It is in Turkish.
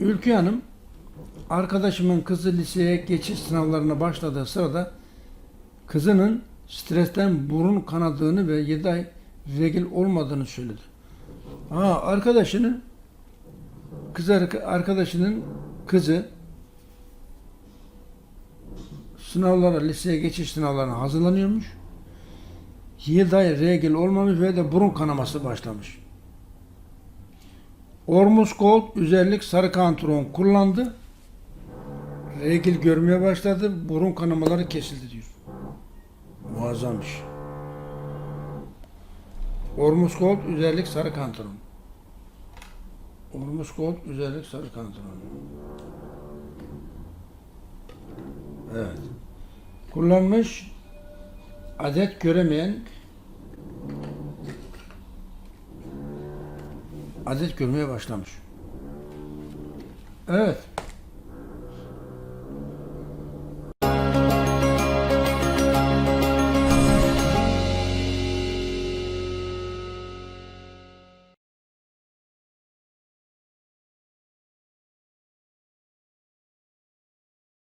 Ülkü Hanım arkadaşımın kızı liseye geçiş sınavlarına başladığı sırada kızının stresten burun kanadığını ve 7 ay regil olmadığını söyledi. Ha arkadaşının kız arka- arkadaşının kızı sınavlara, liseye geçiş sınavlarına hazırlanıyormuş. 7 ay regil olmamış ve de burun kanaması başlamış. Ormus Gold üzerlik sarı kantron kullandı. Regil görmeye başladı. Burun kanamaları kesildi diyor. Muazzam iş. Ormus Gold üzerlik sarı kantron. Ormus Gold üzerlik sarı kantron. Evet. Kullanmış adet göremeyen adet görmeye başlamış. Evet.